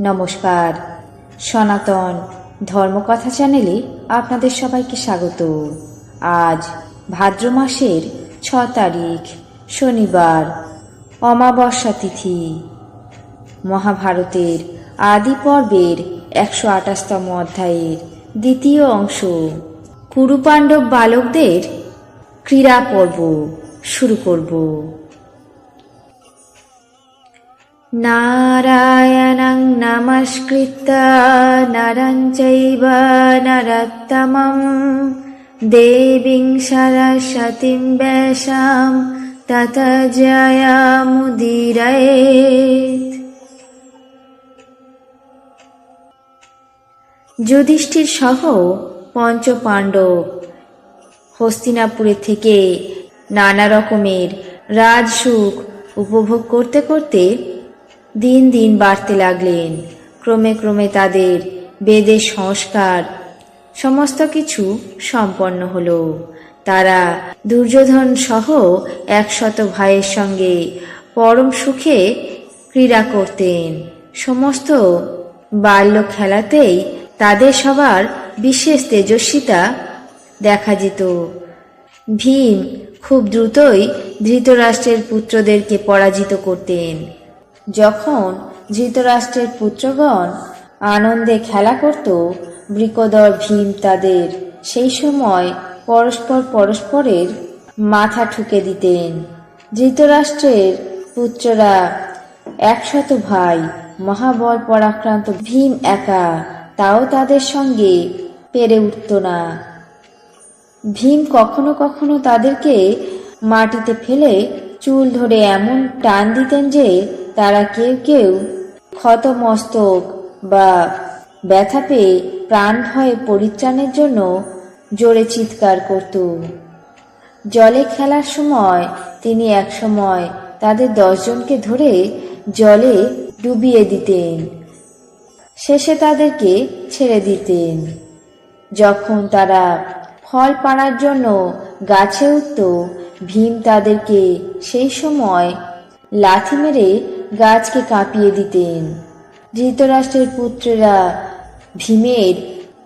নমস্কার। সনাতন ধর্মকথা চ্যানেলে আপনাদের সবাইকে স্বাগত। আজ ভাদ্র মাসের ছ তারিখ, শনিবার, অমাবস্যা তিথি। মহাভারতের আদি পর্বের একশো আঠাশতম অধ্যায়ের দ্বিতীয় অংশ। কুরুপাণ্ডব বালকদের ক্রীড়া পর্ব শুরু করব। নারায়ণং নমস্কৃত্য নরং চৈব নরোত্তমं দেবীং সরস্বতীং বেশাম তত জয়ামুদীরয়েত যুধিষ্ঠির সহ পঞ্চপাণ্ডব হস্তিনাপুরে থেকে নানা রকমের রাজসুখ উপভোগ করতে করতে দিন দিন বাড়তে লাগলেন। ক্রমে ক্রমে তাদের বেদের সংস্কার সমস্ত কিছু সম্পন্ন হল। তারা দুর্যোধন সহ একশত ভাইয়ের সঙ্গে পরম সুখে ক্রীড়া করতেন। সমস্ত বাল্য খেলাতেই তাদের সবার বিশেষ তেজস্বিতা দেখা যেত ভীম খুব দ্রুতই ধৃতরাষ্ট্রের পুত্রদেরকে পরাজিত করতেন। যখন ধৃতরাষ্ট্রের পুত্রগণ আনন্দে খেলা করত, বৃকদর ভীম তাদের সেই সময় পরস্পর পরস্পরের মাথা ঠুকে দিতেন। ধৃতরাষ্ট্রের পুত্ররা একশত ভাই মহাবল পরাক্রান্ত ভীম একা, তাও তাদের সঙ্গে পেরে উঠত না। ভীম কখনো কখনো তাদেরকে মাটিতে ফেলে চুল ধরে এমন টান দিতেন যে তারা কেউ কেউ ক্ষতমস্তক বা ব্যথা পেয়ে প্রাণ ভয়ে পরিত্রাণের জন্য জোরে চিৎকার করত। জলে খেলার সময় তিনি একসময় তাদের দশজনকে ধরে জলে ডুবিয়ে দিতেন। শেষে তাদেরকে ছেড়ে দিতেন। যখন তারা ফল পাড়ার জন্য গাছে উঠত, ভীম তাদেরকে সেই সময় লাথি মেরে গাছকে কাঁপিয়ে দিতেন। ধৃতরাষ্ট্রের পুত্রেরা ভীমের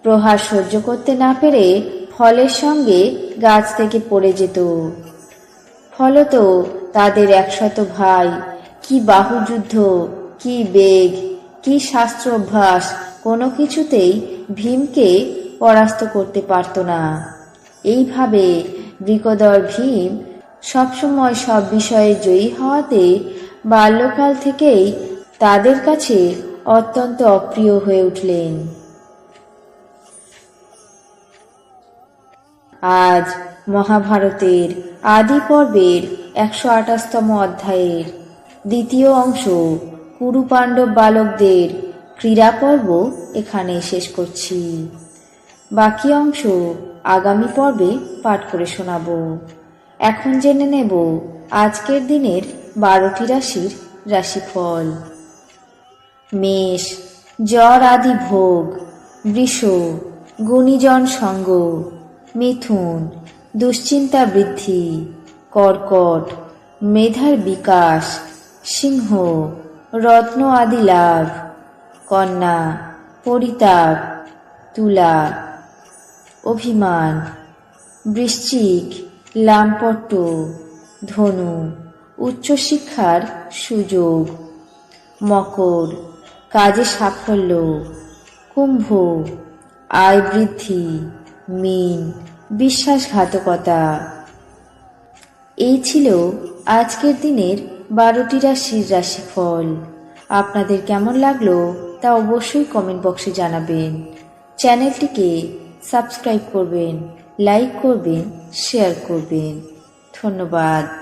প্রহার সহ্য করতে না পেরে ফলের সঙ্গে গাছ থেকে পড়ে যেত। ফলত তাদের একশত ভাই, কি বাহুযুদ্ধ, কি বেগ, কি শাস্ত্র অভ্যাস কোনো কিছুতেই ভীমকে পরাস্ত করতে পারত না। এইভাবে বৃকদর ভীম সবসময় সব বিষয়ে জয়ী হওয়াতে বাল্যকাল থেকেই তাদের কাছে অত্যন্ত অপ্রিয় হয়ে উঠলেন। আজ মহাভারতের আদি পর্বের একশো আঠাশতম অধ্যায়ের দ্বিতীয় অংশ কুরুপাণ্ডব বালকদের ক্রীড়া পর্ব এখানে শেষ করছি। বাকি অংশ আগামী পর্বে পাঠ করে শোনাব। এখন জেনে নেব আজকের দিনের বারোটি রাশির রাশিফল। মেষ, জ্বর আদি ভোগ, বৃষ, গুণীজন সঙ্গ, মিথুন, দুশ্চিন্তা বৃদ্ধি, কর্কট, মেধার বিকাশ, সিংহ, রত্ন আদি লাভ, কন্যা, পরিতাপ, তুলা, অভিমান, বৃশ্চিক লামপট্ট ধনু উচ্চশিক্ষার সুযোগ, মকর, কাজে সাফল্য, কুম্ভ, আয় বৃদ্ধি, মিন, বিশ্বাসঘাতকতা। এই ছিল আজকের দিনের বারোটি রাশির রাশিফল। আপনাদের কেমন লাগল তা অবশ্যই কমেন্ট বক্সে জানাবেন। চ্যানেলটিকে সাবস্ক্রাইব করবেন লাইক করবেন শেয়ার করবেন। ধন্যবাদ।